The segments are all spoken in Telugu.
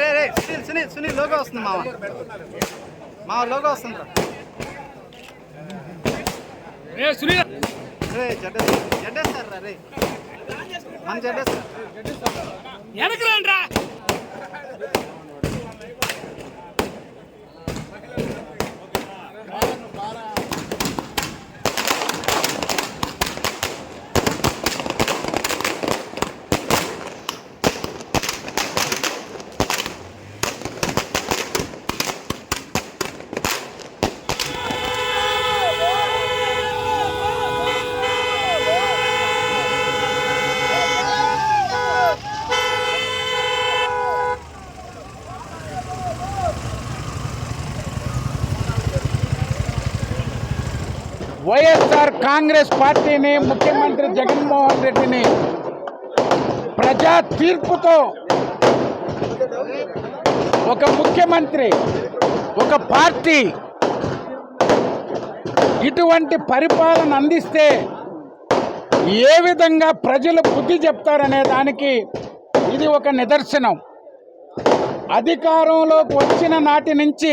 రే రే సునీల్ సునీల్ సునీల్ లోగో వస్తుంది మామ. మామ లోగో వస్తుంది రే జడ్డేస్తారు జడ్డేస్తారు రా. రే మన జడ్డేస్తారు వైఎస్ఆర్ కాంగ్రెస్ పార్టీని ముఖ్యమంత్రి జగన్మోహన్ రెడ్డిని ప్రజా తీర్పుతో ఒక ముఖ్యమంత్రి ఒక పార్టీ ఇటువంటి పరిపాలన అందిస్తే ఏ విధంగా ప్రజలు బుద్ధి చెప్తారనే దానికి ఇది ఒక నిదర్శనం. అధికారంలోకి వచ్చిన నాటి నుంచి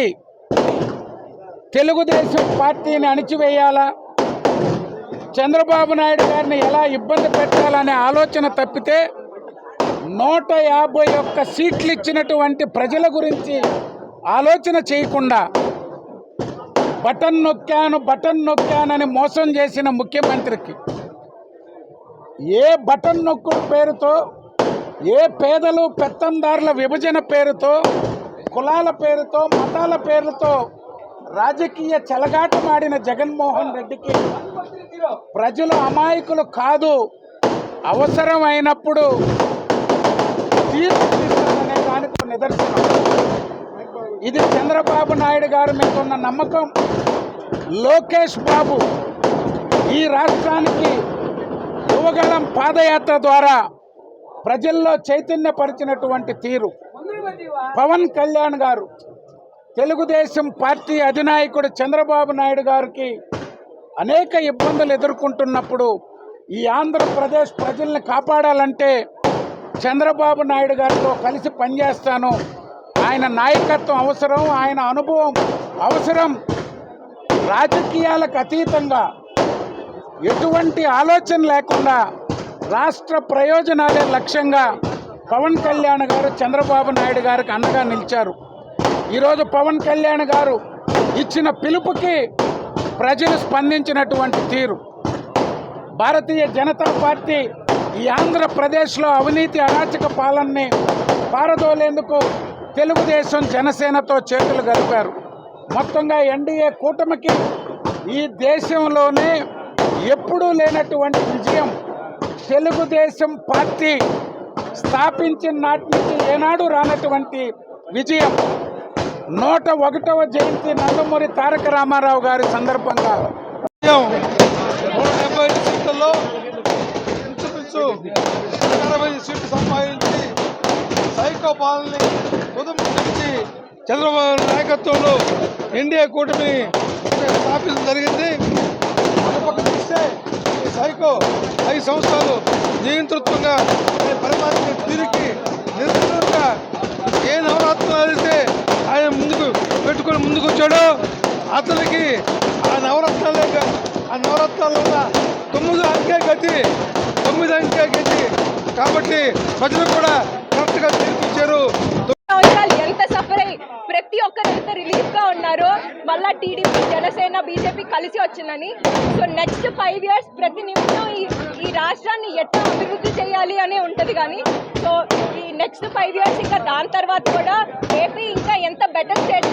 తెలుగుదేశం పార్టీని అణిచివేయాలా? చంద్రబాబు నాయుడు గారిని ఎలా ఇబ్బంది పెట్టాలనే ఆలోచన తప్పితే నూట యాభై ఒక్క సీట్లు ఇచ్చినటువంటి ప్రజల గురించి ఆలోచన చేయకుండా బటన్ నొక్కాను బటన్ నొక్కానని మోసం చేసిన ముఖ్యమంత్రికి ఏ బటన్ నొక్కుడు పేరుతో ఏ పేదలు పెత్తందారుల విభజన పేరుతో కులాల పేరుతో మతాల పేర్లతో రాజకీయ చెలగాటమాడిన జగన్మోహన్ రెడ్డికి ప్రజలు అమాయకులు కాదు. అవసరమైనప్పుడు తీర్పు తీస్తారనే దానికి నిదర్శనం. ఇది చంద్రబాబు నాయుడు గారి మీద ఉన్న నమ్మకం. లోకేష్ బాబు ఈ రాష్ట్రానికి యువగలం పాదయాత్ర ద్వారా ప్రజల్లో చైతన్యపరిచినటువంటి తీరు. పవన్ కళ్యాణ్ గారు తెలుగుదేశం పార్టీ అధినాయకుడు చంద్రబాబు నాయుడు గారికి అనేక ఇబ్బందులు ఎదుర్కొంటున్నప్పుడు ఈ ఆంధ్రప్రదేశ్ ప్రజల్ని కాపాడాలంటే చంద్రబాబు నాయుడు గారితో కలిసి పనిచేస్తాను. ఆయన నాయకత్వం అవసరం ఆయన అనుభవం అవసరం. రాజకీయాలకు అతీతంగా ఎటువంటి ఆలోచన లేకుండా రాష్ట్ర ప్రయోజనాలే లక్ష్యంగా పవన్ కళ్యాణ్ గారు చంద్రబాబు నాయుడు గారికి అండగా నిలిచారు. ఈరోజు పవన్ కళ్యాణ్ గారు ఇచ్చిన పిలుపుకి ప్రజలు స్పందించినటువంటి తీరు. భారతీయ జనతా పార్టీ ఈ ఆంధ్రప్రదేశ్లో అవినీతి అరాచక పాలనని పారదోలేందుకు తెలుగుదేశం జనసేనతో చేతులు కలిపారు మొత్తంగా ఎన్డీఏ కూటమికి ఈ దేశంలోనే ఎప్పుడూ లేనటువంటి విజయం తెలుగుదేశం పార్టీ స్థాపించిన నాటి నుంచి ఏనాడు రానటువంటి విజయం. నూట ఒకటవ జయంతి నందమూరి తారక రామారావు గారి సందర్భంగా డెబ్బై ఐదు సీట్లలో ఇంచుమించు సీట్లు సంపాదించి సైకో పాలనని ఉదంపురించి చంద్రబాబు నాయకత్వంలో ఎన్డీఏ కూటమి స్థాపించడం జరిగింది చూస్తే ఈ సైకో ఐదు సంవత్సరాలు నియంతృత్వంగా పరిపాలన తీరికి నిరంతరంగా ఏ నవరాత్రులు అయితే ఆయన ముందుకు పెట్టుకొని ముందుకు వచ్చాడు. అతనికి ఆ నవరత్నాలే ఆ నవరత్నాలు తొమ్మిది అంకే గతి తొమ్మిది అంకే గతి. కాబట్టి ప్రజలు కూడా కరెక్ట్గా తీర్పిచ్చారు. ఎంత సఫర్ అయ్యి ప్రతి ఒక్కరు ఎంత రిలీఫ్గా ఉన్నారో మళ్ళా టీడీపీ జనసేన బీజేపీ కలిసి వచ్చిందని. సో నెక్స్ట్ ఫైవ్ ఇయర్స్ ప్రతి నిమిషం ఈ ఈ రాష్ట్రాన్ని ఎట్లా అభివృద్ధి చేయాలి అనే ఉంటది కానీ సో ఈ నెక్స్ట్ ఫైవ్ ఇయర్స్ ఇంకా దాని తర్వాత కూడా ఎంత బెటర్ స్టేట్